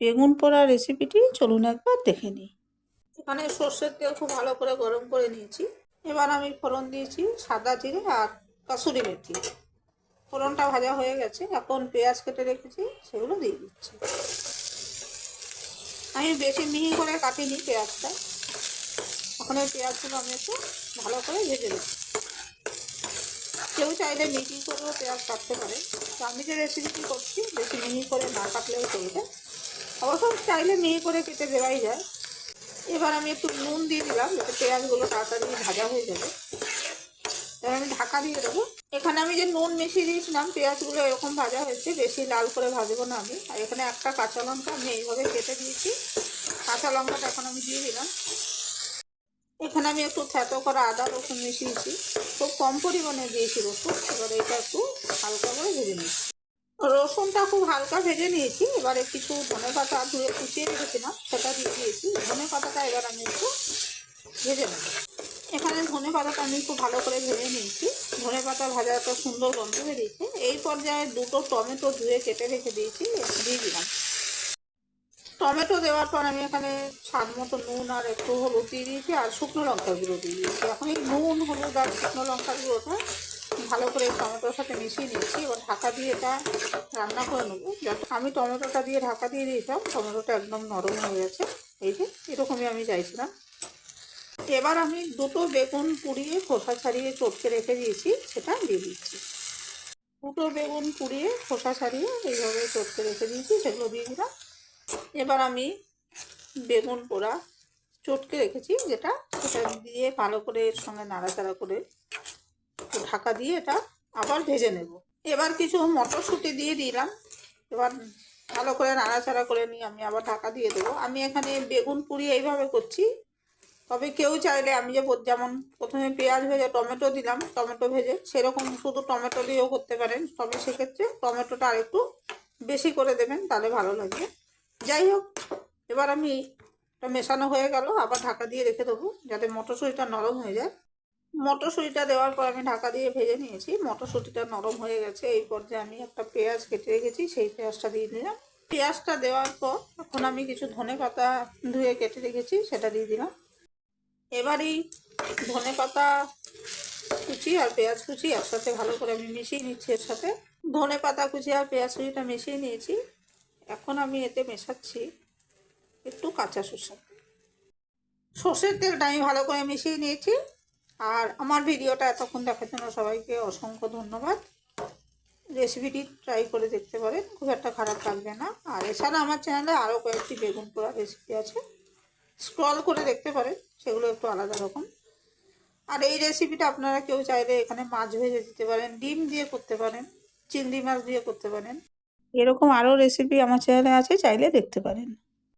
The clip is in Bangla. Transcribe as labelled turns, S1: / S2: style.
S1: বেগুন পোড়া রেসিপিটি চলুন একবার দেখে নিই। এখানে সর্ষের তেল খুব ভালো করে গরম করে নিয়েছি। এবার আমি ফোড়ন দিয়েছি সাদা জিরে আর কাসুরি মেথি। ফোড়নটা ভাজা হয়ে গেছে, এখন পেঁয়াজ কেটে রেখেছি, সেগুলো দিয়ে দিচ্ছি। আমি বেশি মিহি করে কাটিনি পেঁয়াজটা। এখন এই পেঁয়াজগুলো আমি একটু ভালো করে ভেজে দিচ্ছি কেউ চাইলে মিহি করেও পেঁয়াজ কাটতে পারে। তো আমি যে রেসিপিটি করছি, বেশি মিহি করে না কাটলেও চলবে। অবশ্য চাইলে মেয়ে করে কেটে দেওয়াই যায়। এবার আমি একটু নুন দিয়ে দিলাম, যাতে পেঁয়াজগুলো তাড়াতাড়ি ভাজা হয়ে যাবে। এবার আমি ঢাকা দিয়ে দেবো। এখানে আমি যে নুন মিশিয়ে দিয়েছিলাম, পেঁয়াজগুলো এরকম ভাজা হয়েছে, বেশি লাল করে ভাজবো না আমি। আর এখানে একটা কাঁচা লঙ্কা আমি এইভাবে কেটে দিয়েছি। কাঁচা লঙ্কাটা এখন আমি দিয়ে দিলাম। এখানে আমি একটু থেতো করা আদা রসুন মিশিয়েছি। খুব কম পরিমাণে দিয়েছি রসুন। এবার এটা একটু হালকা করে ভেজে নিয়েছি রসুনটা খুব হালকা ভেজে নিয়েছি। এবারে কিছু ধনে পাতা ধুয়ে কুচিয়ে রেখেছিলাম, সেটা দিয়ে দিয়েছি। ধনে পাতাটা এবার আমি একটু ভেজে নেব। এখানে ধনে পাতাটা আমি খুব ভালো করে ভেজে নিয়েছি। ধনে পাতা ভাজা একটা সুন্দর গন্ধ বেরিয়েছে। এই পর্যায়ে দুটো টমেটো ধুয়ে কেটে রেখে দিয়েছি, দিয়ে দিলাম। টমেটো দেওয়ার পর আমি এখানে স্বাদ মতো নুন আর একটু হলুদ দিয়ে দিয়েছি, আর শুকনো লঙ্কার গুঁড়ো দিয়ে দিয়েছি। এখন এই নুন, হলুদ আর শুকনো লঙ্কার গুঁড়োটা ভালো করে টমেটোর সাথে মিশিয়ে নিচ্ছি এবার ঢাকা দিয়ে এটা রান্না করে নেব। আমি টমেটোটা দিয়ে ঢাকা দিয়ে দিয়েছিলাম। টমেটোটা একদম নরম হয়ে গেছে। এই যে, এরকমই আমি চাইছিলাম। এবার আমি দুটো বেগুন পুড়িয়ে খোসা ছাড়িয়ে চটকে রেখে দিয়েছি, সেটা দিয়ে দিচ্ছি। দুটো বেগুন পুড়িয়ে খোসা ছাড়িয়ে এইভাবে চটকে রেখে দিয়েছি, সেগুলো দিয়ে দিলাম। এবার আমি বেগুন পোড়া চটকে রেখেছি, যেটা সেটা দিয়ে ভালো করে এর সঙ্গে নাড়াচাড়া করে একটু ঢাকা দিয়ে এটা আবার ভেজে নেব। এবার কিছু মটরশুঁটি দিয়ে দিলাম। এবার ভালো করে নাড়াচাড়া করে নিয়ে আমি আবার ঢাকা দিয়ে দেবো। আমি এখানে বেগুন পুরি এইভাবে করছি। তবে কেউ চাইলে আমি যে যেমন প্রথমে পেঁয়াজ ভেজে টমেটো দিলাম, টমেটো ভেজে সেরকম শুধু টমেটো দিয়েও করতে পারেন। তবে সেক্ষেত্রে টমেটোটা আরেকটু বেশি করে দেবেন, তাহলে ভালো লাগবে। যাই হোক, এবার আমি মেশানো হয়ে গেল। আবার ঢাকা দিয়ে রেখে দেবো, যাতে মটরশুঁটিটা নরম হয়ে যায়। মটরশুঁটিটা দেওয়ার পর আমি ঢাকা দিয়ে ভেজে নিয়েছি। মটরশুঁটিটা নরম হয়ে গেছে, এই পর্যায়ে আমি একটা পেঁয়াজ কেটে রেখেছি, সেই পেঁয়াজটা দিয়ে দিলাম। পেঁয়াজটা দেওয়ার পর এখন আমি কিছু ধনে পাতা ধুয়ে কেটে রেখেছি, সেটা দিয়ে দিলাম। এবারই ধনে পাতা কুচি আর পেঁয়াজ কুচি একসাথে ভালো করে আমি মিশিয়ে নিচ্ছি এর সাথে। ধনে পাতা কুচি আর পেঁয়াজ কুচিটা মিশিয়ে নিয়েছি। এখন আমি এতে মেশাচ্ছি একটু কাঁচা তেল সর্ষের তেলটা আমি ভালো করে মিশিয়ে নিয়েছি। আর আমার ভিডিওটা এতক্ষণ দেখার জন্য সবাইকে অসংখ্য ধন্যবাদ। রেসিপিটি ট্রাই করে দেখতে পারেন, খুব একটা খারাপ লাগবে না। আর এছাড়া আমার চ্যানেলে আরও কয়েকটি বেগুন পোড়া রেসিপি আছে। স্ক্রল করে দেখতে পারেন, সেগুলো একটু আলাদা রকম। আর এই রেসিপিটা আপনারা কেউ চাইলে এখানে মাছ ভেজে দিতে পারেন, ডিম দিয়ে করতে পারেন, চিংড়ি মাছ দিয়ে করতে পারেন। এরকম আরও রেসিপি আমার চ্যানেলে আছে, চাইলে দেখতে পারেন।